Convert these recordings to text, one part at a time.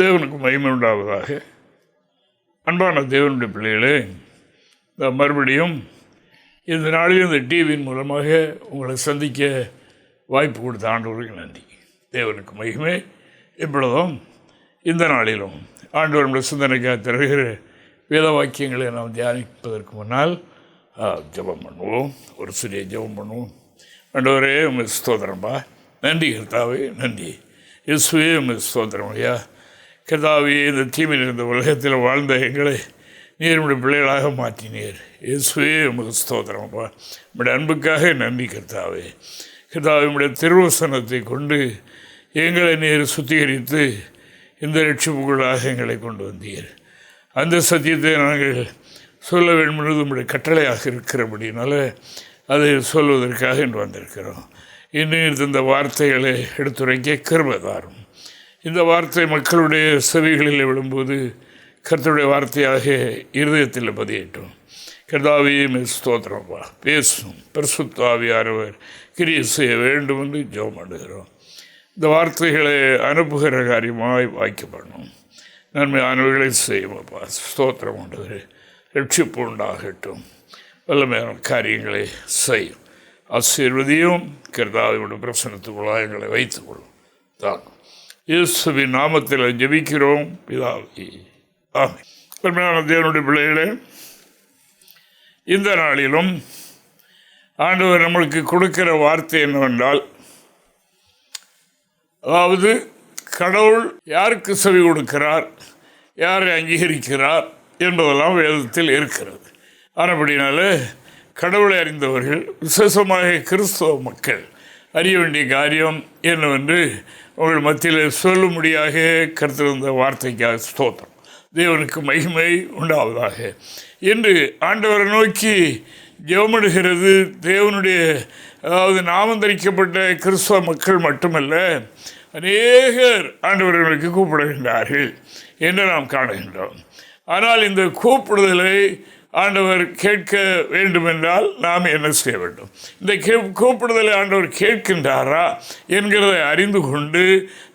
தேவனுக்கு மகிமை உண்டாவதாக. அன்பான தேவனுடைய பிள்ளைகளே இந்த மறுபடியும் இந்த நாளில் இந்த டிவியின் மூலமாக உங்களை சந்திக்க வாய்ப்பு கொடுத்த ஆண்டவருக்கு நன்றி. தேவனுக்கு மகிமை. இப்பொழுதும் இந்த நாளிலும் ஆண்டவர் நம்முடைய சிந்தனைக்காக தருகிற வேத வாக்கியங்களை நாம் தியானிப்பதற்கு முன்னால் ஜெபம் பண்ணுவோம். ஒரு சிறிய ஜெபம் பண்ணுவோம். ஆண்டவரே உங்கள் ஸ்தோத்திரம்பா நன்றி கர்த்தாவே நன்றி. இயேசுவே உங்கள் ஸ்தோத்திரம் ஐயா. கர்த்தாவே இந்த தீமையில் இருந்த உலகத்தில் வாழ்ந்த எங்களை நீருடைய பிள்ளைகளாக மாற்றினீர். இயேசுவே உமக்கு ஸ்தோத்திரம்ப்பா உடைய அன்புக்காக நன்றி கர்த்தாவே. கர்த்தாவே உடைய திருவசனத்தை கொண்டு எங்களை நீர் சுத்திகரித்து இந்த ரட்சிப்புக்குள்ளாக எங்களை கொண்டு வந்தீர். அந்த சத்தியத்தை நாங்கள் சொல்ல வேண்டும் என்பது உங்களுடைய கட்டளையாக இருக்கிறபடினால அதை சொல்வதற்காக இன்று வந்திருக்கிறோம். இன்னும் தந்த வார்த்தைகளை எடுத்துரைக்க கிருபதாரும் இந்த வார்த்தை மக்களுடைய செவிகளில் விழும்போது கர்த்தருடைய வார்த்தையாக இருதயத்தில் பதியட்டும். கர்தாவியும் ஸ்தோத்திரம்பா பேசும். பரிசுத்தாவியானவர் கிரியை செய்ய வேண்டும் என்று ஜோம் பண்ணுகிறோம். இந்த வார்த்தைகளை அனுப்புகிற காரியமாய் வாய்க்கப்படணும் நன்மையானவர்களை செய்யுமப்பா ஸ்தோத்திரம் உண்டு ரட்சிப்பு உண்டாகட்டும். வல்லமையான காரியங்களை செய்யும். ஆசீர்வதியும் கர்தாவியோட பிரசனத்துக்குள்ளாக எங்களை வைத்துக்கொள்ளும். தான் இயேசுவின் நாமத்தில் ஜெபிக்கிறோம். பிதாவே ஆமென். அருமையான தேவனுடைய பிள்ளைகளே இந்த நாளிலும் ஆண்டவர் நம்மளுக்கு கொடுக்கிற வார்த்தை என்னவென்றால் அதாவது கடவுள் யாருக்கு செவி கொடுக்கிறார் யாரை அங்கீகரிக்கிறார் என்பதெல்லாம் வேதத்தில் இருக்கிறது. ஆனபடினால கடவுளை அறிந்தவர்கள் விசேஷமாக கிறிஸ்தவ மக்கள் அறிய வேண்டிய காரியம் என்னவென்று உங்கள் மத்தியில் சொல்லும்படியாக கருத்திருந்த வார்த்தைக்காக ஸ்தோத்திரம். தேவனுக்கு மகிமை உண்டாவதாக. என்று ஆண்டவரை நோக்கி ஜெபமிடுகிறது. தேவனுடைய அதாவது நாமந்தரிக்கப்பட்ட கிறிஸ்தவ மக்கள் மட்டுமல்ல அநேகர் ஆண்டவர்களுக்கு கூப்பிடுகின்றார்கள் என்று நாம் காணுகின்றோம். ஆனால் இந்த கூப்பிடுதலை ஆண்டவர் கேட்க வேண்டுமென்றால் நாம் என்ன செய்ய வேண்டும்? இந்த கே கூப்பிடுதலை ஆண்டவர் கேட்கின்றாரா என்கிறதை அறிந்து கொண்டு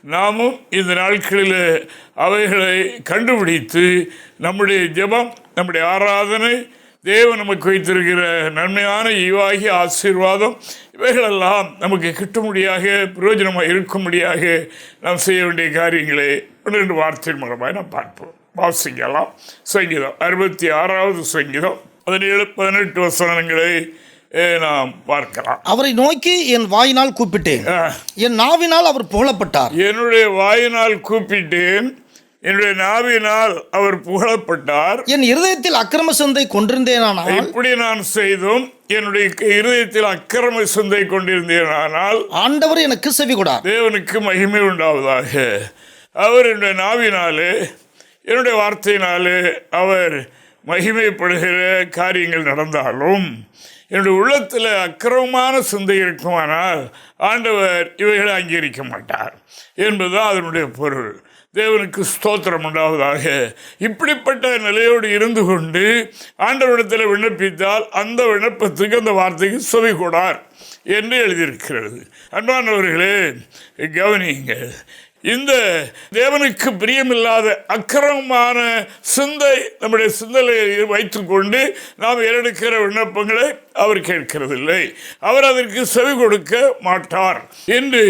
நாமும் இந்த நாட்களில் அவைகளை கண்டுபிடித்து நம்முடைய ஜெபம் நம்முடைய ஆராதனை தேவன் நமக்கு வைத்திருக்கிற நன்மையான ஈவாகி ஆசீர்வாதம் இவைகளெல்லாம் நமக்கு கிட்டும்படியாக பிரயோஜனமாக இருக்கும்படியாக நாம் செய்ய வேண்டிய காரியங்களை ஒன்று ரெண்டு வார்த்தையின் மூலமாக நாம் பார்ப்போம். வாசிக்கலாம். சங்கீதம் அறுபத்தி ஆறாவது சங்கீதம். பதினேழு பதினெட்டு வசனங்களை நாம் பார்க்கலாம். அவரை நோக்கி என் வாயினால் கூப்பிட்டேன். என் நாவினால் அவர் புகழப்பட்டார். என்னுடைய வாயினால் கூப்பிட்டேன். என்னுடைய நாவினால் அவர் புகழப்பட்டார். என் இருதயத்தில் அக்கிரம சிந்தை கொண்டிருந்தேனானால் இப்படி நான் செய்தும் என்னுடைய இருதயத்தில் அக்கிரம சிந்தை கொண்டிருந்தேனானால் ஆண்டவர் எனக்கு செவி கொடார் தேவனுக்கு மகிமை உண்டாவதாக. அவர் என்னுடைய நாவினாலே என்னுடைய வார்த்தையினாலே அவர் மகிமைப்படுகிற காரியங்கள் நடந்தாலும் என்னுடைய உள்ளத்தில் அக்கிரமமான சிந்தை இருக்குமானால் ஆண்டவர் இவைகளை அங்கீகரிக்க மாட்டார் என்பதுதான் அதனுடைய பொருள். தேவனுக்கு ஸ்தோத்திரம் உண்டாவதாக. இப்படிப்பட்ட நிலையோடு இருந்து கொண்டு ஆண்டவரிடத்தில் விண்ணப்பித்தால் அந்த விண்ணப்பத்துக்கு அந்த வார்த்தைக்கு சுவை கூடார் என்று எழுதியிருக்கிறது. அன்பானவர்களே கவனியுங்கள். இந்த தேவனுக்கு பிரியமில்லாத அக்கிரமமான சிந்தை நம்முடைய சிந்தலையை வைத்துக்கொண்டு நாம் ஏறெடுக்கிற விண்ணப்பங்களை அவர் கேட்கிறதில்லை. அவர் அதற்கு செவி கொடுக்க மாட்டார். என்று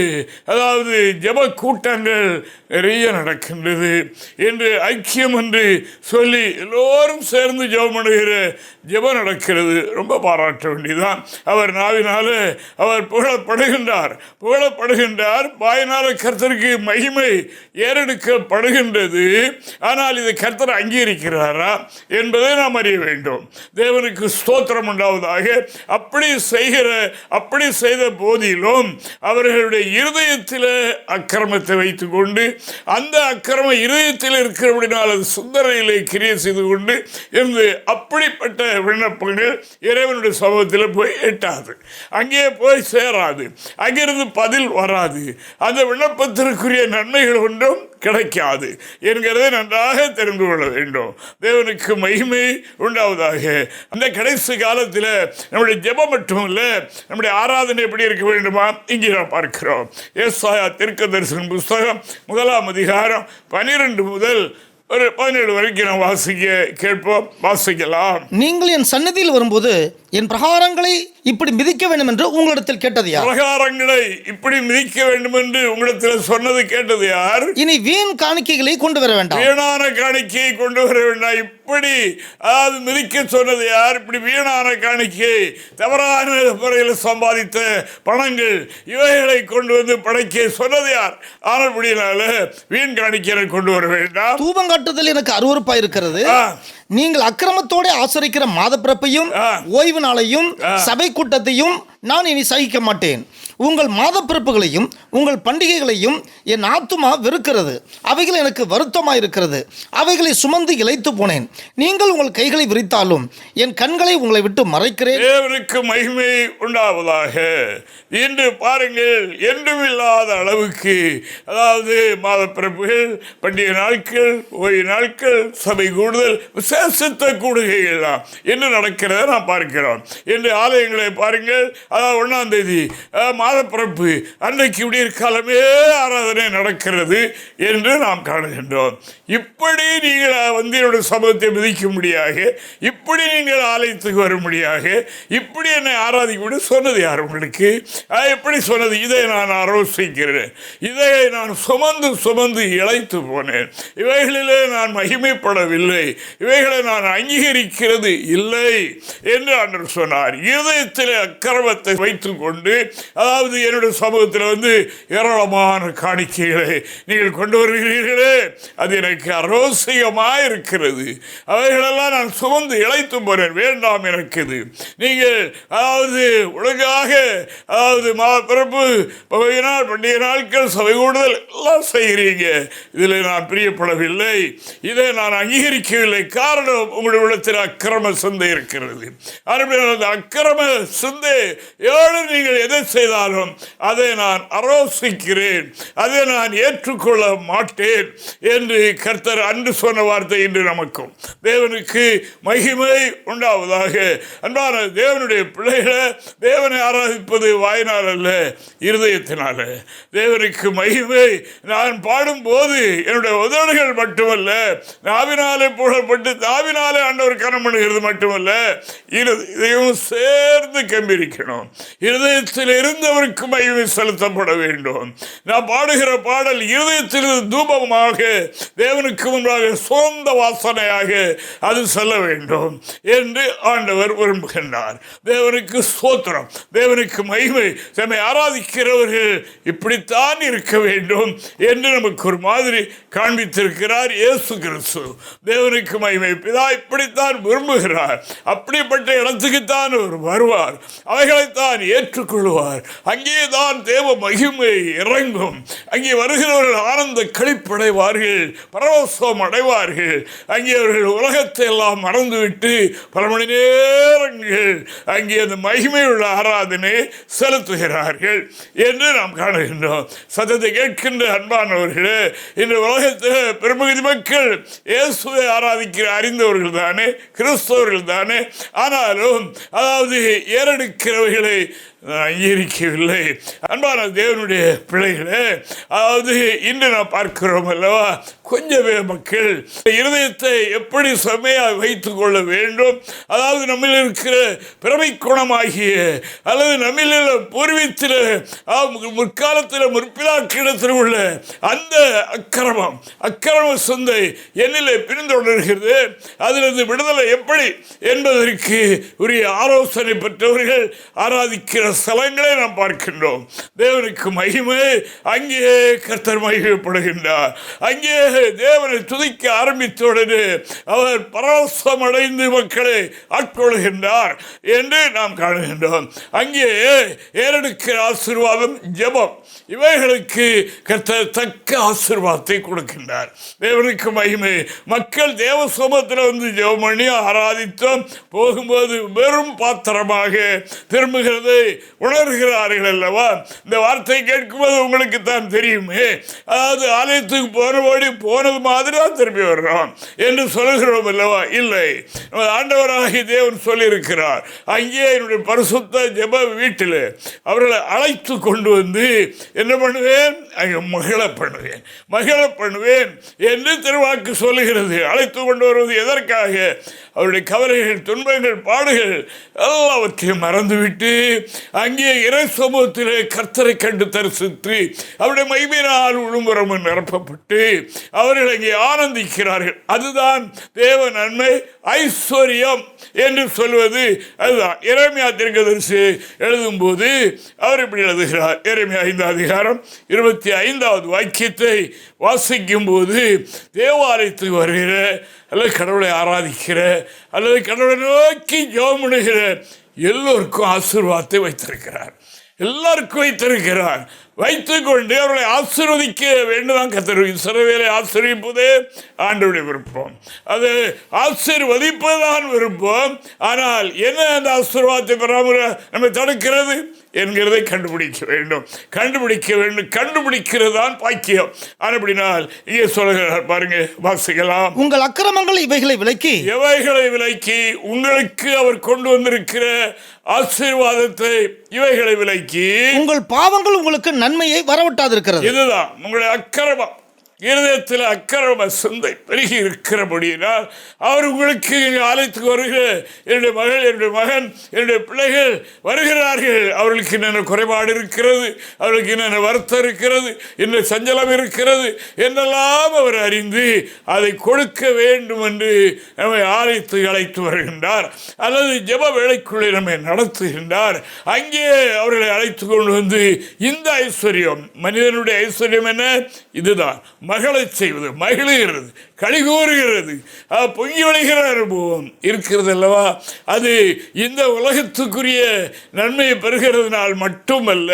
அதாவது ஜப கூட்டங்கள் நிறைய நடக்கின்றது. என்று ஐக்கியம் என்று சொல்லி எல்லோரும் சேர்ந்து ஜெபம் பண்ணுகிற ஜெபம் நடக்கிறது. ரொம்ப பாராட்ட வேண்டியதுதான். அவர் நாவினால அவர் புகழப்படுகின்றார். புகழப்படுகின்றார். வாயினால கர்த்தருக்கு மகிமை ஏறெடுக்கப்படுகின்றது. ஆனால் இதை கர்த்தர் அங்கீகரிக்கிறாரா என்பதை நாம் அறிய வேண்டும். தேவனுக்கு ஸ்தோத்திரம் உண்டாவதாக அப்படி செய்கிற அப்படி செய்த போதிலும் அவர்களுடைய இருதயத்தில் அக்கிரமத்தை வைத்துக்கொண்டு அந்த அக்கிரம இருதயத்தில் இருக்கிறபடினால் அது சுந்தரையிலே கிரியை செய்து கொண்டு இருந்து அப்படிப்பட்ட விண்ணப்பங்கள் இறைவனுடைய சமூகத்தில் போய் எட்டாது. அங்கே போய் சேராது. அங்கிருந்து பதில் வராது. அந்த விண்ணப்பத்திற்குரிய நன்மைகள் ஒன்றும் கிடைக்காது என்கிறதை நன்றாக தெரிந்து கொள்ள வேண்டும். தேவனுக்கு மகிமை உண்டாவதாக. அந்த கடைசி காலத்தில் நம்முடைய ஜெபம் இல்லை நம்முடைய ஆராதனை எப்படி இருக்க வேண்டுமா? இங்கே நாம் பார்க்கிறோம். ஏசாயா தெற்கு தரிசனம் புஸ்தகம் முதலாம் அதிகாரம் பனிரெண்டு முதல் ஒரு பதினேழு வரைக்கும் நாம் வாசிக்க கேட்போம் வாசிக்கலாம். நீங்கள் என் சன்னதியில் வரும்போது என் பிரகாரங்களை இப்படி மிதிக்க வேண்டும் என்று உங்களிடத்தில் கேட்டது யார்? பிரகாரங்களை இப்படி மிதிக்க வேண்டும் என்று உங்களிடத்தில் சொன்னது கேட்டது யார்? இனி வீண் காணிக்கைகளை கொண்டு வர வேண்டாம். வீணான காணிக்கையை கொண்டு வர வேண்டாம். இப்படி அதாவது மிதிக்க சொன்னது யார்? இப்படி வீணான காணிக்கை தவறான முறையில் சம்பாதித்த பணங்கள் இவைகளை கொண்டு வந்து படைக்க சொன்னது யார்? ஆனால் முடியினால வீண் காணிக்கையை கொண்டு வர வேண்டாம். தூபங்காட்டுதல் எனக்கு அருவருப்பாய் இருக்கிறது. நீங்கள் அக்கிரமத்தோட ஆசரிக்கிற மாத பிறப்பையும் ஆ. ஓய்வு நாளையும் சபை கூட்டத்தையும் நான் இனி சகிக்க மாட்டேன். உங்கள் மாதப்பிறப்புகளையும் உங்கள் பண்டிகைகளையும் என் ஆத்துமா வெறுக்கிறது. அவைகள் எனக்கு வருத்தமாக இருக்கிறது அவைகளை சுமந்து இழைத்து போனேன். நீங்கள் உங்கள் கைகளை விரித்தாலும் என் கண்களை உங்களை விட்டு மறைக்கிறேன். தேவனுக்கு மகிமை உண்டாவதாக. இன்று பாருங்கள் என்றும் இல்லாத அளவுக்கு அதாவது மாதப்பிறப்புகள் பண்டிகை நாட்கள் ஓய்வு நாட்கள் சபை கூடுதல் விசேஷத்த கூடுகைகள்லாம் என்று நடக்கிறத நான் பார்க்கிறோம். என்று ஆலயங்களை பாருங்கள் அதாவது ஒன்றாம் தேதி பாதப்பரப்பு அன்றைக்கு விடியற்காலமே ஆராதனை நடக்கிறது என்று நாம் காணுகின்றோம். இப்படி நீங்கள் வந்து என்னுடைய சமூகத்தை மிதிக்கும்படியாக இப்படி நீங்கள் ஆலயத்துக்கு வரும்படியாக இப்படி என்னை ஆராதிக்க சொன்னது யார் உங்களுக்கு? எப்படி சொன்னது இதை நான் ஆலோசிக்கிறேன். இதை நான் சுமந்து சுமந்து இழைத்து போனேன். இவைகளிலே நான் மகிமைப்படவில்லை. இவைகளை நான் அங்கீகரிக்கிறது இல்லை என்று அன்று சொன்னார். இருதயத்தில் அக்கிரமத்தை வைத்துக் கொண்டு அதாவது என்னுடைய சமூகத்தில் வந்து ஏராளமான காணிக்கைகளை நீங்கள் கொண்டு வருகிறீர்களே. அது எனக்கு அரோசியமாக இருக்கிறது அவைகளெல்லாம் நான் சுமந்து இழைத்து போகிறேன் வேண்டாம் எனக்கு இது நீங்கள் அதாவது ஒழுங்காக அதாவது மாப்பிறப்பு பகுதி நாள் பண்டிகை நாட்கள் சபை கூடுதல் எல்லாம் செய்கிறீங்க. இதில் நான் பிரியப்படவில்லை. இதை நான் அங்கீகரிக்கவில்லை. காரணம் உங்களுடைய உள்ளத்தில் அக்கிரம சிந்தை இருக்கிறது. அருமையான அந்த அக்கிரம சிந்தை ஏழு நீங்கள் எதை செய்தால் செய்தாலும் அதை நான் அரோசிக்கிறேன் அதை நான் ஏற்றுக்கொள்ள மாட்டேன் என்று கர்த்தர் அன்று சொன்ன வார்த்தை இன்று நமக்கும். தேவனுக்கு மகிமை உண்டாவதாக. அன்பான தேவனுடைய பிள்ளைகளை தேவனை ஆராதிப்பது வாயினால் அல்ல இருதயத்தினால. தேவனுக்கு மகிமை. நான் பாடும்போது என்னுடைய உதடுகள் மட்டுமல்ல நாவினாலே புகழப்பட்டு நாவினாலே ஆண்டவர் கரம் பண்ணுகிறது மட்டுமல்ல இதையும் சேர்ந்து கம்பிரிக்கணும். இருதயத்தில் இருந்தவருக்கு மகிமை செலுத்தப்பட வேண்டும். நான் பாடுகிற பாடல் இருதயத்தில் தூபமாக தேவனுக்கு முன்பாக சோர்ந்த வாசனையாக அது செல்ல வேண்டும் என்று ஆண்டவர் விரும்புகின்றார். தேவனுக்கு சோத்திரம் தேவனுக்கு மகிமை. தம்மை ஆராதிக்கிறவர்கள் இப்படித்தான் இருக்க வேண்டும் என்று நமக்கு ஒரு மாதிரி காண்பித்திருக்கிறார் இயேசு கிறிஸ்து. தேவனுக்கு மகிமை. பிதா இப்படித்தான் விரும்புகிறார். அப்படிப்பட்ட இடத்துக்குத்தான் அவர் வருவார். அவைகளைத்தான் ஏற்றுக்கொள்வார். அங்கே தான் தேவ மகிமை இறங்கும். அங்கே வருகிறவர்கள் ஆனந்த கழிப்படைவார்கள் பரவசம் அடைவார்கள். அங்கே அவர்கள் உலகத்தை எல்லாம் மறந்துவிட்டு பல மணி நேரங்கள் அங்கே அந்த மகிமையுள்ள ஆராதனை செலுத்துகிறார்கள் என்று நாம் காணுகின்றோம். சத்தத்தை கேட்கின்ற அன்பானவர்களே இந்த உலகத்தில் பெரும்பகுதி மக்கள் இயேசுவை ஆராதிக்கிற அறிந்தவர்கள் தானே கிறிஸ்தவர்கள் தானே. ஆனாலும் அதாவது ஏறெடுக்கிறவர்களை அங்கீகரிக்கவில்லை. அன்பான தேவனுடைய பிள்ளைகளே அதாவது இன்று நாம் பார்க்கிறோம் அல்லவா? கொஞ்சமே மக்கள் இருதயத்தை எப்படி செம்மையாக வைத்து கொள்ள வேண்டும்? அதாவது நம்மில் இருக்கிற பிறமை குணமாகிய அல்லது நம்மில் பூர்வீத்தில் முற்காலத்தில் முற்பிலாக்கிடத்தில் உள்ள அந்த அக்கிரமம் அக்கிரம சொந்தை என்னிலே பிரிந்தொடர்கிறது அதிலிருந்து விடுதலை எப்படி என்பதற்கு உரிய ஆலோசனை பெற்றவர்கள் ஆராதிக்கிற ஸ்தலங்களை நாம் பார்க்கின்றோம். தேவனுக்கு மகிமை அங்கே கர்த்தர் மகிமைப்படுகின்றார். அங்கே தேவனை துதிக்க ஆரம்பித்த உடனே அவர் பரவசம் அடைந்து மக்களை ஆட்கொள்கின்றார் என்று நாம் காணுகின்றோம். அங்கே ஏறெடுக்கிற ஆசீர்வாதம் ஜெபம் இவைகளுக்கு கத்த தக்க ஆசீர்வாதத்தை கொடுக்கின்றார். தேவனுக்கு மகிமை. மக்கள் தேவ சமூகத்தில் வந்து ஜெபம் பண்ணி ஆராதித்தோம். போகும்போது வெறும் பாத்திரமாக திரும்புகிறதை உணர்கிறார்கள் அல்லவா? இந்த வார்த்தை கேட்கும்போது உங்களுக்கு தான் தெரியுமே. அதாவது ஆலயத்துக்கு போனபடி போனது மாதிரி தான் திரும்பி வர்றோம் என்று சொல்கிறோம் அல்லவா? இல்லை. நமது ஆண்டவராகிய தேவன் சொல்லியிருக்கிறார். அங்கே என்னுடைய பரிசுத்த ஜெப வீட்டில் அவர்களை அழைத்து கொண்டு வந்து என்ன பண்ணுவேன்? அங்கே மகிழ பண்ணுவேன். மகிழ பண்ணுவேன் என்று திருவாக்கு சொல்லுகிறது. அழைத்து கொண்டு வருவது எதற்காக? அவருடைய கவலைகள் துன்பங்கள் பாடுகள் எல்லாவற்றையும் மறந்துவிட்டு அங்கே இறை சமூகத்தில் கர்த்தரை கண்டு தரிசித்து அவருடைய மைமையினால் உளும்புறமும் நிரப்பப்பட்டு அவர்கள் அங்கே ஆனந்திக்கிறார்கள். அதுதான் தேவ நன்மை ஐஸ்வர்யம் என்று சொல்வது. அதுதான். இறைமையா தீர்க்கதரிசி எழுதும்போது அவர் இப்படி எழுதுகிறார். இறைமையா ஐந்தாவது அதிகாரம் இருபத்தி ஐந்தாவது வாக்கியத்தை வாசிக்கும் போது தேவாலயத்துக்கு வருகிற அல்லது கடவுளை ஆராதிக்கிற அல்லது கடவுளை நோக்கி ஜோமிடுகிற எல்லோருக்கும் ஆசீர்வாதத்தை வைத்திருக்கிறார். எல்லாருக்கும் வைத்திருக்கிறார். வைத்துக்கொண்டு அவர்களை ஆசீர்வதிக்க வேண்டுதான் கத்தர் இஸ்ரவேலை ஆசீர்விப்பதே ஆண்டவருடைய விருப்பம். அது ஆசீர்வதிப்பதுதான் விருப்பம். ஆனால் என்ன அந்த ஆசீர்வாதத்தை பெறாமல் நம்மை தடுக்கிறது? என்கிறதை கண்டுபிடிக்க வேண்டும். கண்டுபிடிக்க வேண்டும். கண்டுபிடிக்கிறது தான் பாக்கியம். அப்படினால் இங்கே சொல்லுகிறார் பாருங்க வாசிக்கலாம். உங்கள் அக்கிரமங்கள் இவைகளை விலக்கி. எவைகளை விலக்கி உங்களுக்கு அவர் கொண்டு வந்திருக்கிற ஆசீர்வாதத்தை இவைகளை விலக்கி. உங்கள் பாவங்கள் உங்களுக்கு நன்மையை வரவிட்டாதிருக்கிறது. இதுதான் உங்களுடைய அக்கிரமம். இருதயத்தில் அக்கிரம சிந்தை பெருகி இருக்கிறபடியினால் அவர் உங்களுக்கு இங்கே ஆலயத்துக்கு வருகிற என்னுடைய மகள் என்னுடைய மகன் என்னுடைய பிள்ளைகள் வருகிறார்கள். அவர்களுக்கு என்னென்ன குறைபாடு இருக்கிறது? அவர்களுக்கு என்னென்ன வருத்தம் இருக்கிறது? என்ன சஞ்சலம் இருக்கிறது? என்னெல்லாம் அவர் அறிந்து அதை கொடுக்க வேண்டும் என்று நம்மை ஆலயத்துக்கு அழைத்து வருகின்றார். அல்லது ஜெப வேலைக்குள்ளே நம்மை நடத்துகின்றார். அங்கே அவர்களை அழைத்து கொண்டு வந்து இந்த ஐஸ்வர்யம் மனிதனுடைய ஐஸ்வர்யம் என்ன? இதுதான். மகளை செய்வது மகிழுகிறது கழிகூறுகிறது அஹ், பொங்கி வழிகிற அனுபவம் இருக்கிறது அல்லவா? அது இந்த உலகத்துக்குரிய நன்மையை பெறுகிறதுனால் மட்டுமல்ல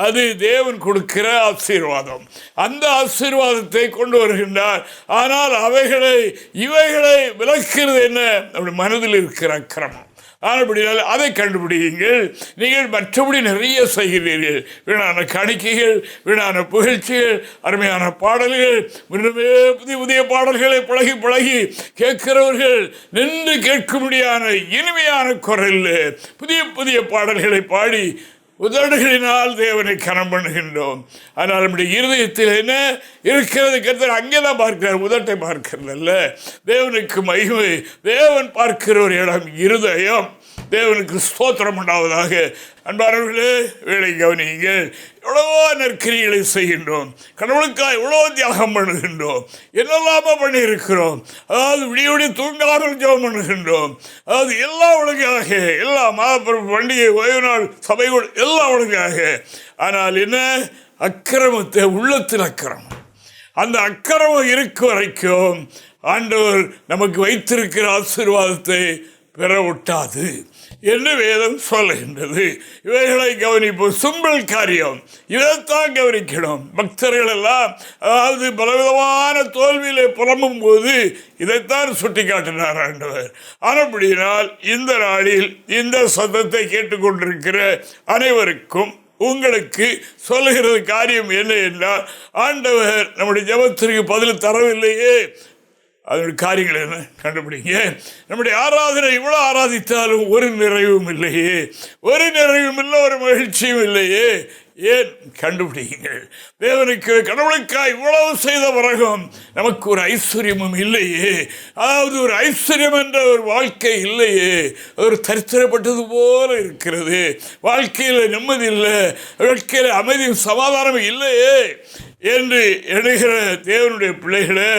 அது தேவன் கொடுக்கிற ஆசீர்வாதம். அந்த ஆசீர்வாதத்தை கொண்டு வருகின்றார். ஆனால் அவைகளை இவைகளை விளக்குறது என்ன? அப்படி மனதில் இருக்கிற அக்கிரமம். ஆனபடியால் அதை கண்டுபிடியுங்கள். நீங்கள் மற்றபடி நிறைய செய்கிறீர்கள். வீணான காணிக்கைகள் வீணான புகழ்ச்சிகள் அருமையான பாடல்கள் இன்னுமே புதிய புதிய பாடல்களை பழகி பழகி கேட்கிறவர்கள் நின்று கேட்கும்படியான இனிமையான குரல் புதிய புதிய பாடல்களை பாடி உதடுகளினால் தேவனை கனம் பண்ணுகின்றோம். ஆனால் நம்முடைய இருதயத்தில் என்ன இருக்கிறது கருத்தர்? அங்கே தான் பார்க்கிறார் உதட்டை பார்க்கிறது அல்ல தேவனுக்கு மகிமை. தேவன் பார்க்கிற ஒரு இடம் இருதயம். தேவனுக்கு ஸ்தோத்திரம் உண்டாவதாக. அன்பானவர்களே வேலை கவனியுங்கள். எவ்வளவோ நற்கிரிகளை செய்கின்றோம். கடவுளுக்காக எவ்வளோ தியாகம் பண்ணுகின்றோம். என்னெல்லாமோ பண்ணியிருக்கிறோம். அதாவது விடிய விடிய தூங்காமல் ஜெபம் பண்ணுகின்றோம். அதாவது எல்லா ஒழுங்காக எல்லா மாதப்பிறப்பு பண்டிகை ஓய்வு நாள் சபைகள் எல்லா உலகாக. ஆனால் என்ன? அக்கிரமத்தை உள்ளத்தில் அக்கிரமம். அந்த அக்கிரமம் இருக்க வரைக்கும் ஆண்டவர் நமக்கு வைத்திருக்கிற ஆசீர்வாதத்தை பெற விட்டாது என்று வேதம் சொல்லுகின்றது? இவைகளை கவனிப்போம். சும்பல் காரியம். இதைத்தான் கவனிக்கணும். பக்தர்கள் எல்லாம் அதாவது பலவிதமான தோல்வியிலே புலம்பும் போது இதைத்தான் சுட்டி காட்டினார் ஆண்டவர். ஆனப்படியினால் இந்த நாளில் இந்த சத்தத்தை கேட்டுக்கொண்டிருக்கிற அனைவருக்கும் உங்களுக்கு சொல்லுகிறது காரியம் என்ன என்றால் ஆண்டவர் நம்முடைய ஜெபத்திற்கு பதில் தரவில்லையே. அதனுடைய காரியங்கள் என்ன கண்டுபிடிங்க. நம்முடைய ஆராதனை இவ்வளோ ஆராதித்தாலும் ஒரு நிறைவும் இல்லையே. ஒரு நிறைவும் இல்லை ஒரு மகிழ்ச்சியும் இல்லையே. ஏன்? கண்டுபிடிங்கள் தேவனுக்கு கடவுளுக்காக இவ்வளவு செய்த பிறகும் நமக்கு ஒரு ஐஸ்வர்யமும் இல்லையே. அதாவது ஒரு ஐஸ்வர்யம் என்ற ஒரு வாழ்க்கை இல்லையே. ஒரு தரித்திரப்பட்டது போல இருக்கிறது. வாழ்க்கையில் நிம்மதி இல்லை. வாழ்க்கையில் அமைதியும் சமாதானம் இல்லையே. என்று எழுகிற தேவனுடைய பிள்ளைகளை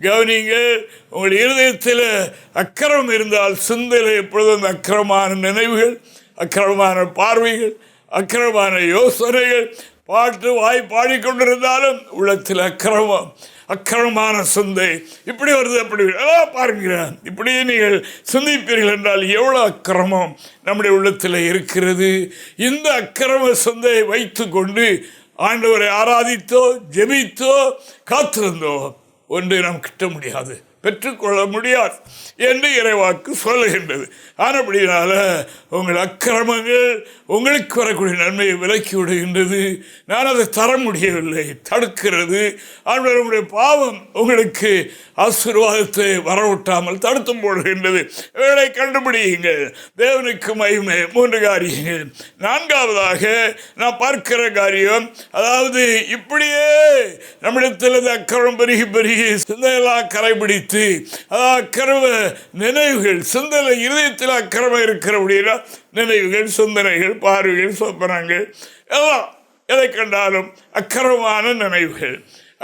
கவனிங்கள் உங்கள் இருதயத்தில் அக்கிரமம் இருந்தால் சிந்தையில் எப்பொழுதும் அந்த அக்கிரமமான நினைவுகள் அக்கரமான பார்வைகள் அக்கரமான யோசனைகள் பாட்டு வாய் பாடிக்கொண்டிருந்தாலும் உள்ளத்தில் அக்கிரமம் அக்கிரமமான சிந்தை இப்படி வருது அப்படி வருது. அதெல்லாம் இப்படியே நீங்கள் சிந்திப்பீர்கள் என்றால் எவ்வளோ அக்கிரமம் நம்முடைய உள்ளத்தில் இருக்கிறது இந்த அக்கிரம சிந்தையை வைத்து கொண்டு ஆண்டவரை ஆராதித்தோ ஜெபித்தோ காத்திருந்தோ ஒன்று நாம் கிட்ட முடியாது. பெற்றுக்கொள்ள முடியாது. என்று இறைவாக்கு சொல்லுகின்றது. ஆனப்படினால உங்கள் அக்கிரமங்கள் உங்களுக்கு வரக்கூடிய நன்மையை விலக்கி விடுகின்றது. நான் அதை தர முடியவில்லை தடுக்கிறது. ஆனால் உங்களுடைய பாவம் உங்களுக்கு ஆசீர்வாதத்தை வரவிட்டாமல் தடுத்து போடுகின்றது. இவர்களை கண்டுபிடியுங்கள். தேவனுக்கு மகிமை. மூன்று காரியங்கள். நான்காவதாக நான் பார்க்கிற காரியம் அதாவது இப்படியே நம்மிடத்தில் இந்த அக்கிரமம் பெருகி பெருகி சிந்தையெல்லாம் கரைபிடித்து அதாவது அக்கிரம நினைவுகள் சிந்தனை இதயத்தில் அக்கிரமம் அப்படின்னா நினைவுகள் சிந்தனைகள் பார்வைகள் சொப்பனங்கள். எல்லாம் எதை கண்டாலும் அக்கிரமமான நினைவுகள்.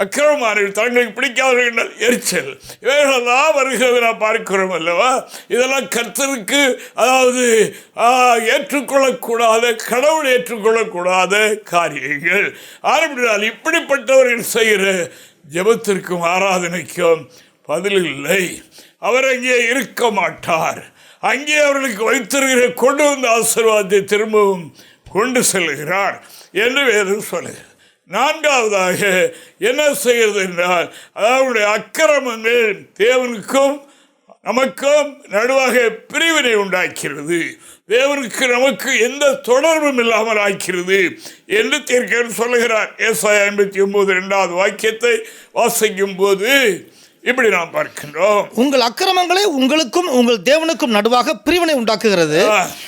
அக்கிரமமானவர்கள் தங்களுக்கு பிடிக்காதவர்கள் என்றால் எரிச்சல். இவைகளெல்லாம் வருகிறது நாம் பார்க்கிறோம் அல்லவா? இதெல்லாம் கர்த்தருக்கு அதாவது ஏற்றுக்கொள்ளக்கூடாத கடவுள் ஏற்றுக்கொள்ளக்கூடாத காரியங்கள். ஆரம்பித்தால் இப்படிப்பட்டவர்கள் செய்கிற ஜெபத்திற்கும் ஆராதனைக்கும் பதில் இல்லை அவர் அங்கே இருக்க மாட்டார். அங்கே அவர்களுக்கு வைத்திருக்கிற கொண்டு வந்த ஆசீர்வாதத்தை திரும்பவும் கொண்டு செல்கிறார் என்று வேதம் சொல்லுகிறது. நான்காவதாக என்ன செய்கிறது என்றால் அதாவது அக்கிரமங்கள் தேவனுக்கும் நமக்கும் நடுவாக பிரிவினை உண்டாக்கிறது. தேவனுக்கு நமக்கு எந்த தொடர்பும் இல்லாமல் ஆக்கிறது என்று தீர்க்கன் சொல்லுகிறார். ஏசாய ஐம்பத்தி ஒன்பது ரெண்டாவது வாக்கியத்தை வாசிக்கும் போது இப்படி நாம் பார்க்கின்றோம். உங்கள் அக்கிரமங்களே உங்களுக்கும் உங்கள் தேவனுக்கும் நடுவாக பிரிவினை உண்டாக்குகிறது.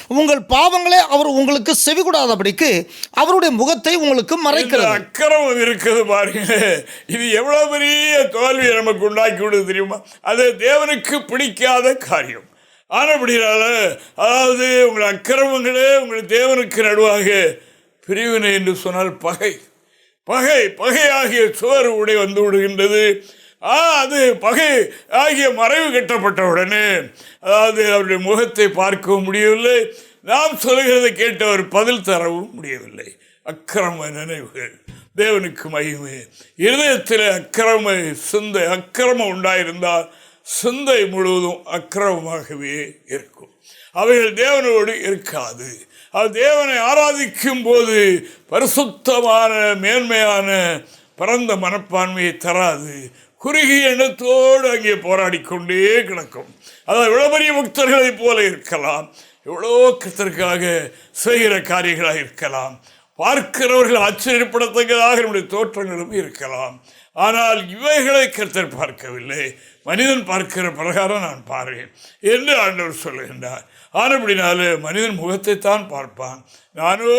உங்கள் பாவங்களே அவர் உங்களுக்கு செவிகூடாதபடிக்கு அவருடைய முகத்தை உங்களுக்கு மறைக்கிறது. அக்கிரமம் இருக்குது பாருங்க இது எவ்வளவு பெரிய தோல்வியை நமக்கு உண்டாக்கி விடுது தெரியுமா? அது தேவனுக்கு பிடிக்காத காரியம். ஆனப்படினால அதாவது உங்கள் அக்கிரமங்களே உங்கள் தேவனுக்கு நடுவாக பிரிவினை என்று சொன்னால் பகை. பகை பகையாகிய சுவர் உடை வந்து விடுகின்றது. அது பகை ஆகிய மறைவு கட்டப்பட்டவுடனே அதாவது அவருடைய முகத்தை பார்க்கவும் முடியவில்லை. நாம் சொல்லுகிறதை கேட்டு அவர் பதில் தரவும் முடியவில்லை. அக்கிரம நினைவுகள். தேவனுக்கு மகிமை. இருதயத்தில் அக்கிரம சிந்தை அக்கிரமம் உண்டாயிருந்தால் சிந்தை முழுவதும் அக்கிரமமாகவே இருக்கும். அவைகள் தேவனோடு இருக்காது. அது தேவனை ஆராதிக்கும் போது பரிசுத்தமான மேன்மையான பரந்த மனப்பான்மையை தராது. குறுகிய எண்ணத்தோடு அங்கே போராடி கொண்டே கிடக்கும். அதாவது இவ்வளோ பெரிய போல இருக்கலாம். எவ்வளோ கத்தருக்காக செய்கிற காரியங்களாக இருக்கலாம். பார்க்கிறவர்கள் ஆச்சரியப்படத்தக்கதாக நம்முடைய தோற்றங்களும் இருக்கலாம். ஆனால் இவைகளை கர்த்தர் பார்க்கவில்லை. மனிதன் பார்க்கிற பிரகாரம் நான் பாருவேன் என்று ஆண்டவர் சொல்லுகின்றார். ஆனப்படினாலே மனிதன் முகத்தை தான் பார்ப்பான். நானோ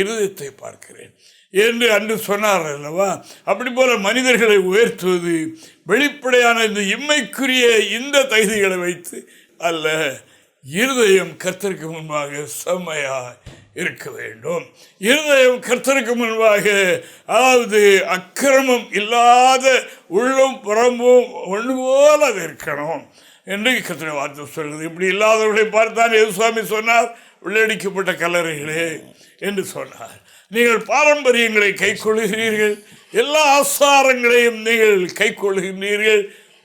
இருதயத்தை பார்க்கிறேன். என்று அன்று சொன்னார் அல்லவா? அப்படி போல மனிதர்களை உயர்த்துவது வெளிப்படையான இந்த இம்மைக்குரிய இந்த தகுதிகளை வைத்து அல்ல இருதயம் கர்த்தருக்கு முன்பாக செம்மையாய் இருக்க வேண்டும். இருதயம் கர்த்தருக்கு முன்பாக அதாவது அக்கிரமம் இல்லாத உள்ளும் புறம்பும் ஒன்று போல அது இருக்கணும். என்று கர்த்தரை வார்த்தை சொல்கிறது இப்படி இல்லாதவர்களை பார்த்தான் எது சுவாமி சொன்னார் உள்ளடிக்கப்பட்ட கல்லறைகளே என்று சொன்னார். நீங்கள் பாரம்பரியங்களை கைக்கொள்கிறீர்கள். எல்லா ஆசாரங்களையும் நீங்கள் கை கொள்கின்றீர்கள்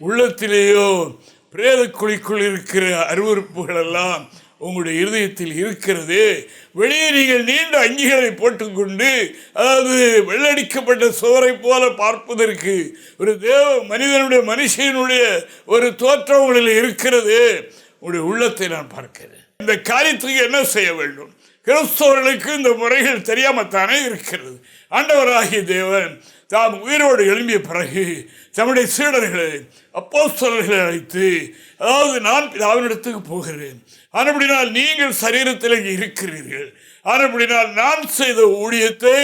உள்ளத்திலேயோ பிரேத குழிக்குள் இருக்கிற அருவறுப்புகள் எல்லாம் உங்களுடைய இருதயத்தில் இருக்கிறது. வெளியே நீங்கள் நீண்ட அங்கிகளை போட்டுக்கொண்டு அதாவது வெள்ளடிக்கப்பட்ட சுவரை போல பார்ப்பதற்கு ஒரு தேவ மனிதனுடைய மனுஷனுடைய ஒரு தோற்றம் உங்களில் இருக்கிறது. உங்களுடைய உள்ளத்தை நான் பார்க்கிறேன். இந்த காரியத்துக்கு என்ன செய்ய வேண்டும்? கிறிஸ்தவர்களுக்கு இந்த முறைகள் தெரியாமத்தானே இருக்கிறது. ஆண்டவராகிய தேவன் தாம் உயிரோடு எழும்பிய பிறகு தம்முடைய சீடர்களை அப்போ சோழர்களை அழைத்து அதாவது நான் அவனிடத்துக்கு போகிறேன். ஆனப்படினால் நீங்கள் சரீரத்தில் இருக்கிறீர்கள். ஆனப்படினால் நான் செய்த ஊழியத்தை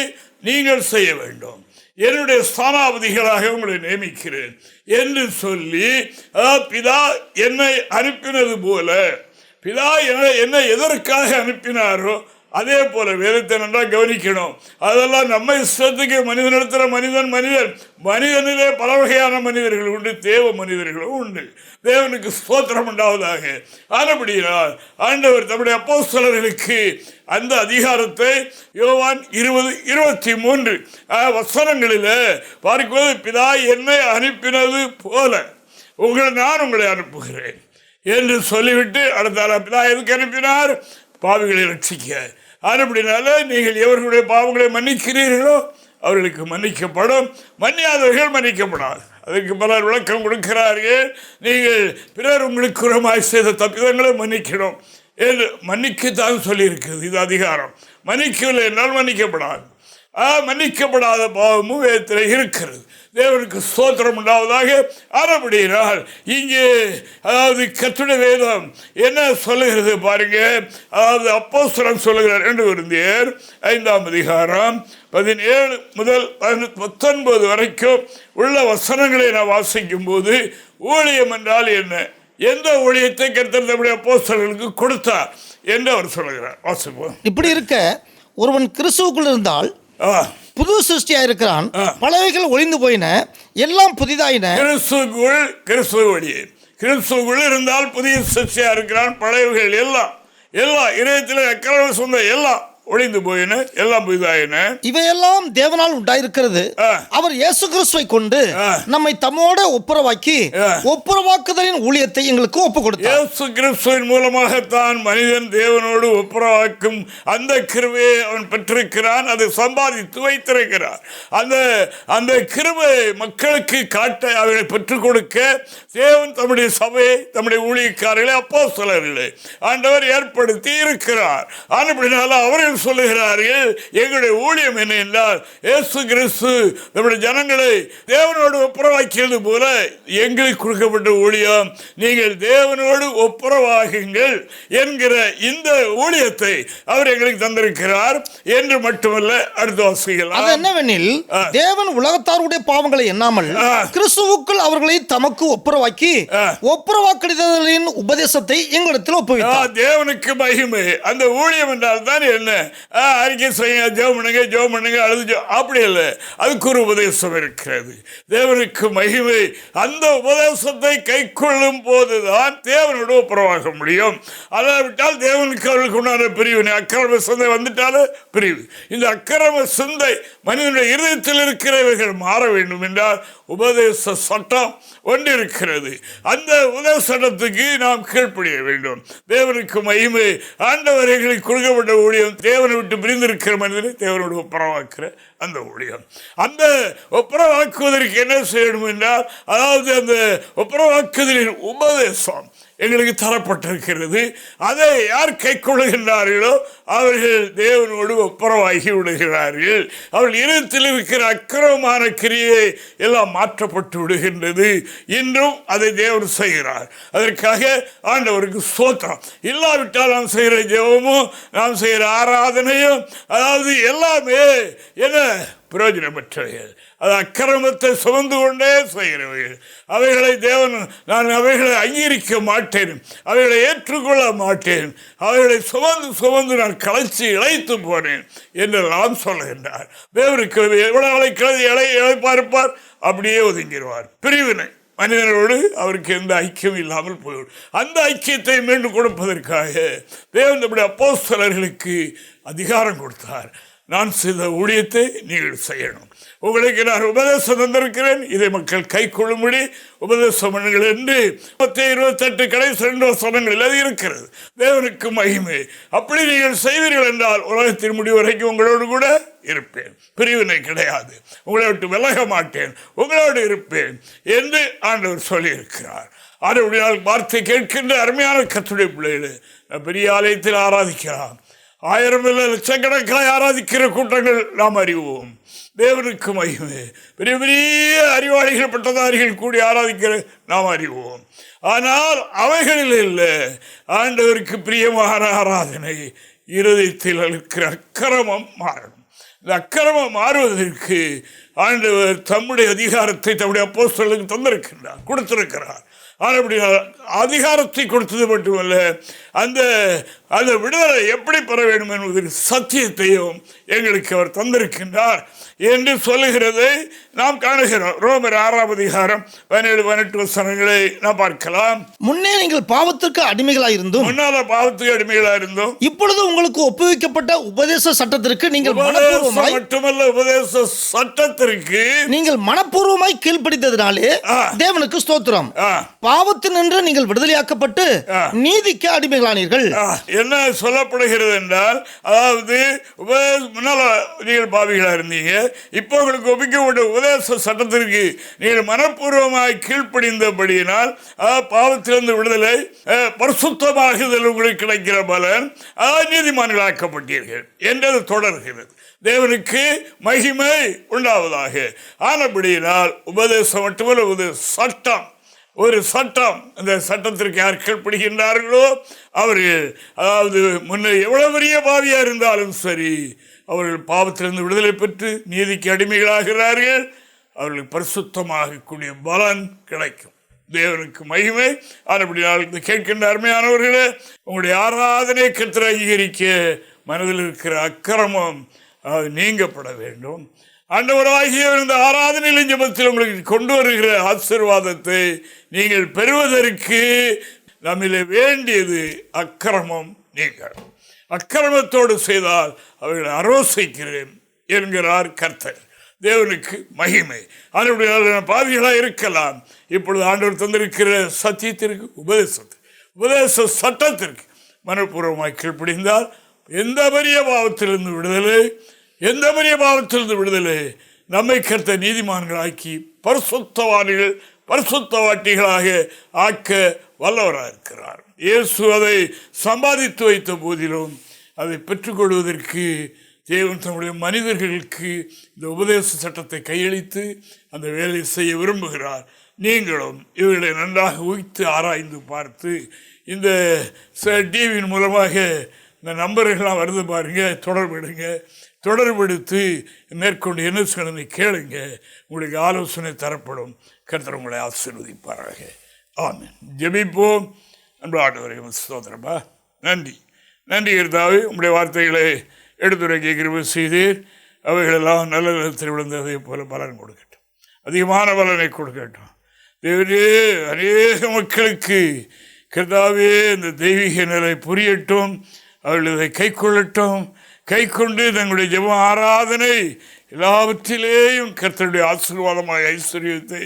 நீங்கள் செய்ய வேண்டும். என்னுடைய ஸ்தானாபதிகளாக உங்களை நியமிக்கிறேன் என்று சொல்லி பிதா என்னை அனுப்பினது போல பிதா என்னை என்னை எதற்காக அனுப்பினாரோ அதே போல வேதத்தை நன்றாக கவனிக்கணும். அதெல்லாம் நம்ம இஷ்டத்துக்கு மனிதனிடத்துல மனிதன் மனிதன். மனிதனிலே பல வகையான மனிதர்கள் உண்டு. தேவ மனிதர்களும் உண்டு. தேவனுக்கு ஸ்தோத்திரம் உண்டாவதாக. ஆனபடியால் ஆண்டவர் தம்முடைய அப்போஸ்தலர்களுக்கு அந்த அதிகாரத்தை யோவான் இருபது இருபத்தி மூன்று வசனங்களில் பார்க்கும்போது பிதா என்னை அனுப்பினது போல. உங்களை நான் உங்களை அனுப்புகிறேன். என்று சொல்லிவிட்டு அடுத்த பிதா எதுக்கு அனுப்பினார்? பாவிகளை ரட்சிக்க. அப்படினால நீங்கள் எவர்களுடைய பாவங்களை மன்னிக்கிறீர்களோ அவர்களுக்கு மன்னிக்கப்படும். மன்னியாதவர்கள் மன்னிக்கப்படாது. அதற்கு பலர் விளக்கம் கொடுக்கிறார்கள் நீங்கள் பிறர் உங்களுக்கு உரமாய் செய்த தப்பிதங்களை மன்னிக்கணும். என்று மன்னிக்கத்தான் சொல்லியிருக்குது இது அதிகாரம். மன்னிக்கவில்லை என்றால் மன்னிக்கப்படாது. ஆ, மன்னிக்கப்படாத பாவமும் வேதத்தில் இருக்கிறது. தேவனுக்கு ஸ்தோத்திரம் உண்டாவதாக ஆனபடியினால் இங்கே அதாவது கத்துட வேதம் என்ன சொல்லுகிறது பாருங்க. அதாவது அப்போஸ்தலன் சொல்லுகிறார் ரெண்டு விருந்தியர் ஐந்தாம் அதிகாரம் பதினேழு முதல் பத்தொன்பது வரைக்கும் உள்ள வசனங்களை நான் வாசிக்கும் போது ஊழியம் என்றால் என்ன? எந்த ஊழியத்தை கருத்தர் நம்முடைய அப்போஸ்தலர்களுக்கு கொடுத்தார் என்று அவர் சொல்லுகிறார். வாசிப்போம். இப்படி இருக்க ஒருவன் கிறிஸ்துவுக்குள் இருந்தால் புது சிருஷ்டியா இருக்கிறான். பழையவைகள் ஒளிந்து போயின. எல்லாம் புதிதாயின. கிறிஸ்துக்குள் கிறிஸ்துவ வழியே கிறிஸ்துக்குள் இருந்தால் புதிய சர்ச்சையா இருக்கிறான். பழையவர்கள் எல்லாம் எல்லாம் இதயத்தில் அக்கிரம சொந்த எல்லாம் ஒளிந்து போயின எல்லாம் புதிதாயின இவையெல்லாம் தேவனால் உண்டாயிருக்கிறது. அவர் இயேசு கிறிஸ்துவை கொண்டு. நம்மை தம்மோட ஒப்புரவாக்கி. ஒப்புரவாக்குதலின் ஊழியத்தை எங்களுக்கு ஒப்பு கொடுத்தார் இயேசு கிறிஸ்துவின் மூலமாகத்தான் மனிதன் தேவனோடு ஒப்புரவாக்கும் அந்த கிருபையை அவன் பெற்றிருக்கிறான் அதை சம்பாதித்து வைத்திருக்கிறார் அந்த அந்த கிருபை மக்களுக்கு காட்ட அவர்களை பெற்றுக் கொடுக்க தேவன் தம்முடைய சபையை தம்முடைய ஊழியக்காரர்களை அப்போ ஆண்டவர் ஏற்படுத்தி இருக்கிறார் ஆனப்படினால அவர்கள் சொல்லுகிறார்கள் எங்களுடைய ஊழியம் என்ன என்றால் இயேசு கிறிஸ்து நம்முடைய ஜனங்களை தேவனோடு ஒப்புரவாக்கியது போல எங்களுக்கு கொடுக்கப்பட்ட ஊழியம் நீங்கள் தேவனோடு ஒப்புரவாகுங்கள் என்கிற இந்த ஊழியத்தை அவர் எங்களுக்கு தந்திருக்கிறார் என்று மட்டுமல்ல அடுத்த அது வாசிக்கலாம் என்னவெனில். தேவன் உலகத்தாருடைய பாவங்களை எண்ணாமல். கிறிஸ்துவுக்குள் அவர்களை தமக்கு ஒப்புரவாக்கி ஆ. ஒப்புரவாக்குதலின் உபதேசத்தை எங்களிடத்தில் ஒப்புவித்தார் தேவனுக்கு மகிமை அந்த ஊழியம் என்றால் தான் என்ன அறிக்கை செய்யுங்க ஜெபம் பண்ணுங்க ஜெபம் பண்ணுங்க அழுது அப்படி இல்லை அதுக்கு ஒரு உபதேசம் இருக்கிறது. தேவனுக்கு மகிமை அந்த உபதேசத்தை கை கொள்ளும் போதுதான் தேவனோடு ஒப்புரவாக முடியும். அல்லாவிட்டால் தேவனுக்கு அவர்களுக்கு உண்டான பிரிவினை அக்கிரம சிந்தை வந்துட்டாலே பிரிவு. இந்த அக்கிரம சிந்தை மனிதனுடைய இருதயத்தில் இருக்கிறவர்கள் மாற வேண்டும் என்றால் உபதேச சட்டம் ஒன்று இருக்கிறது. அந்த உபதேச சட்டத்துக்கு நாம் கீழ்ப்படிய வேண்டும். தேவனுக்கு மகிமை ஆண்டவர்களுக்கு கொடுக்கப்பட்ட ஊழியம் தேவனை விட்டு பிரிந்திருக்கிற மனிதனை தேவனோடு ஒப்புரவாக்குற அந்த ஊழியம். அந்த ஒப்புரவாக்குவதற்கு என்ன செய்யணும் என்றால் அதாவது அந்த ஒப்புரவாக்குதலின் உபதேசம் எங்களுக்கு தரப்பட்டிருக்கிறது. அதை யார் கை கொள்ளுகின்றார்களோ அவர்கள் தேவனோடு ஒப்புரவாகி விடுகிறார்கள். அவர்கள் இருத்தில் இருக்கிற அக்கிரமமான கிரியை எல்லாம் மாற்றப்பட்டு விடுகின்றது. இன்றும் அதை தேவன் செய்கிறார். அதற்காக ஆண்டவருக்கு சோத்திரம் இல்லாவிட்டால் நாம் செய்கிற ஜெபமும் நாம் செய்கிற ஆராதனையும் அதாவது எல்லாமே என்ன பிரயோஜனமற்றவைகள் அது அக்கிரமத்தை சுமந்து கொண்டே செய்கிறவைகள். அவைகளை தேவன் நான் அவைகளை அங்கீகரிக்க மாட்டேன் அவைகளை ஏற்றுக்கொள்ள மாட்டேன் அவைகளை சுமந்து சுமந்து நான் களைச்சி இழைத்து போனேன் என்று நாம் சொல்லுகின்றார். தேவருக்கு எவ்வளோ நாளை கிளை இழை இழைப்பார்ப்பார் அப்படியே ஒதுங்கிடுவார். பிரிவினை. மனிதனோடு அவருக்கு எந்த ஐக்கியம் இல்லாமல் போய்விடும். அந்த ஐக்கியத்தை மீண்டும் கொடுப்பதற்காக தேவன் நம்முடைய அப்போஸ்தலர்களுக்கு அதிகாரம் கொடுத்தார். நான் செய்த ஊழியத்தை நீங்கள் செய்யணும். உங்களுக்கு நான் உபதேசம் தந்திருக்கிறேன். இதை மக்கள் கை கொள்ளும்படி உபதேசம் பண்ணுங்கள் என்று பத்து இருபத்தெட்டு கடைசி ரெண்டு வசனங்களில் அது இருக்கிறது. தேவனுக்கு மகிமை. அப்படி நீங்கள் செய்வீர்கள் என்றால் உலகத்தின் முடிவு வரைக்கும் உங்களோடு கூட இருப்பேன். பிரிவினை கிடையாது. உங்களை விட்டு விலக மாட்டேன். உங்களோடு இருப்பேன் என்று ஆண்டவர் சொல்லியிருக்கிறார். ஆண்டவருடைய வார்த்தை கேட்கின்ற அருமையான கத்துடைய பிள்ளைகளை பெரிய ஆலயத்தில் ஆராதிக்கிறான் ஆயிரம் இல்லை லட்சக்கணக்காக ஆராதிக்கிற கூட்டங்கள் நாம் அறிவோம். தேவனுக்கு மகிமை. பெரிய பெரிய அறிவாளிகள் பட்டதாரிகள் கூடி ஆராதிக்கிற நாம் அறிவோம். ஆனால் அவைகளில் இல்லை. ஆண்டவருக்கு பிரியமான ஆராதனை. இருதயத்தில் இருக்கிற அக்கிரமம் மாறணும். இந்த அக்கிரமம் மாறுவதற்கு ஆண்டவர் தம்முடைய அதிகாரத்தை தம்முடைய அப்போஸ்தலர்களுக்கு தந்திருக்கின்றார் கொடுத்திருக்கிறார். ஆனப்படினால் அதிகாரத்தை கொடுத்தது மட்டுமல்ல அந்த அந்த விடுதலை எப்படி பெற வேண்டும் என்பதற்கு சத்தியத்தையும் எங்களுக்கு அவர் தந்திருக்கின்றார் என்று சொல்லுகிறதை நாம் காணுகிறோம். ரோமர் ஆறாம் அதிகாரம் பதினேழு பதினெட்டு வசனங்களை நாம் பார்க்கலாம். முன்னே நீங்கள் பாவத்திற்கு அடிமைகளாயிருந்தும் முன்னால பாவத்துக்கு அடிமைகளா இருந்தோம் இப்பொழுது உங்களுக்கு ஒப்புவிக்கப்பட்ட உபதேச சட்டத்திற்கு நீங்கள் மட்டுமல்ல உபதேச சட்டத்திற்கு நீங்கள் மனப்பூர்வமாய் கீழ்ப்படித்ததினாலே. தேவனுக்கு ஸ்தோத்திரம். பாவத்தினின்று நீங்கள் விடுதலையாக்கப்பட்டு ஆ. நீதிக்கு அடிமைகளானீர்கள். என்ன சொல்லப்படுகிறது என்றால் அதாவது முன்னால நீங்கள் பாவிகளா இருந்தீங்க இப்போ உங்களுக்கு ஒப்பிக்கப்பட்ட உபதேச சட்டத்திற்கு நீங்கள் மனப்பூர்வமாய் கீழ்ப்படிந்தபடியினால் பாவத்திலிருந்து விடுதலை பரிசுத்தமாகுதல் உங்களுக்கு கிடைக்கிற பலன் நீதிமான்களாக்கப்பட்டீர்கள் என்றது தொடர்கிறது. தேவனுக்கு மகிமை உண்டாவதாக. ஆனபடியினால் உபதேசம் மட்டுமல்ல உபதேச சட்டம். ஒரு சட்டம். அந்த சட்டத்திற்கு யார் கீழ்ப்படுகின்றார்களோ அவர்கள் அதாவது முன்ன எவ்வளோ பெரிய பாவியாக இருந்தாலும் சரி அவர்கள் பாவத்திலிருந்து விடுதலை பெற்று நீதிக்கு அடிமைகளாகிறார்கள். அவர்களுக்கு பரிசுத்தமாகக்கூடிய பலன் கிடைக்கும். தேவனுக்கு மகிமை. ஆனபடியால் இந்த கேட்கின்ற அருமையானவர்களே உங்களுடைய ஆராதனை கத்திர அங்கீகரிக்க மனதில் இருக்கிற அக்கிரமம் நீங்கப்பட வேண்டும். ஆண்டவராகிய இந்த ஆராதனையிலும் ஜெபத்தில் உங்களுக்கு கொண்டு வருகிற ஆசீர்வாதத்தை நீங்கள் பெறுவதற்கு நம்மிலே வேண்டியது அக்கிரமம் நீங்கள். அக்கிரமத்தோடு செய்தால் அவர்களை அரோசிக்கிறேன் என்கிறார் கர்த்தர். தேவனுக்கு மகிமை. அதனுடைய பாதிகளாக இருக்கலாம். இப்பொழுது ஆண்டவர் தந்திருக்கிற சத்தியத்திற்கு உபதேசத்திற்கு உபதேச சட்டத்திற்கு மனப்பூர்வமாய் கீழ்ப்பிடிந்தால் எந்த பெரிய பாவத்திலிருந்து விடுதலை எந்த பெரிய பாவத்திலிருந்து விடுதலை? நம்மை கருத்த நீதிமான்களாக்கி பரிசுத்தவான்கள் பரிசுத்தவாட்டிகளாக ஆக்க வல்லவராக இருக்கிறார். இயேசு அதை சம்பாதித்து வைத்த போதிலும் அதை பெற்றுக்கொள்வதற்கு தேவன் தம்முடைய மனிதர்களுக்கு இந்த உபதேச சட்டத்தை கையளித்து அந்த வேலையை செய்ய விரும்புகிறார். நீங்களும் இவர்களை நன்றாக உய்த்து ஆராய்ந்து பார்த்து இந்த டிவியின் மூலமாக இந்த நம்பர்கள்லாம் வருது பாருங்கள் தொடர்புடுங்க தொடர்பெடுத்து மேற்கொண்டு என்ன சொன்னதை கேளுங்க. உங்களுக்கு ஆலோசனை தரப்படும். கருத்தர் உங்களை ஆசீர்வதிப்பாராக. ஆமாம் ஜெபிப்போம். அன்பு ஆண்டவரையும் சோதரமா நன்றி. நன்றி இருந்தாவே உங்களுடைய வார்த்தைகளை எடுத்துரைக்க கிருபை செய்தீர். அவைகளெல்லாம் நல்ல நிலத்தில் விழுந்ததை போல பலன் கொடுக்கட்டும். அதிகமான பலனை கொடுக்கட்டும். தேவரே அநேக மக்களுக்கு கர்த்தாவே இந்த தெய்வீக நிலை புரியட்டும். அவர்கள் இதை கை கொள்ளட்டும் கை கொண்டு தங்களுடைய ஜெப ஆராதனை எல்லாவற்றிலேயும் கர்த்தருடைய ஆசீர்வாதமாக ஐஸ்வர்யத்தை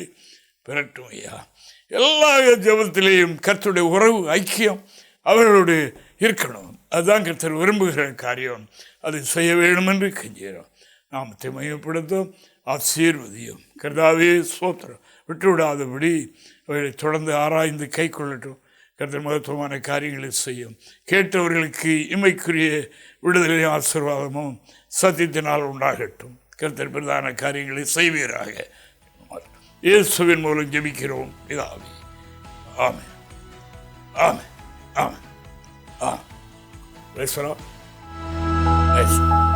பெறட்டும் ஐயா. எல்லா ஜபத்திலேயும் கர்த்தருடைய உறவு ஐக்கியம் அவர்களோடு இருக்கணும். அதுதான் கர்த்தர் விரும்புகிற காரியம். அதை செய்ய வேண்டும் என்று கெஞ்சுகிறோம். நாமத்தை மையப்படுத்தும் ஆசீர்வதியும். கர்தாவே சோத்திரம் விட்டுவிடாதபடி அவர்களை தொடர்ந்து ஆராய்ந்து கை கொள்ளட்டும் கர்த்தர் மகத்துவமான காரியங்களை செய்யும். கேட்டவர்களுக்கு இமைக்குரிய விடுதலை ஆசீர்வாதமும் சத்தியத்தினால் உண்டாகட்டும். கர்த்தர் பிரதான காரியங்களை செய்வீராக. இயேசுவின் மூலம் ஜெபிக்கிறோம். இதாவி ஆமே ஆமே ஆமே ஆ பேசுகிறோம் பேசுகிறோம்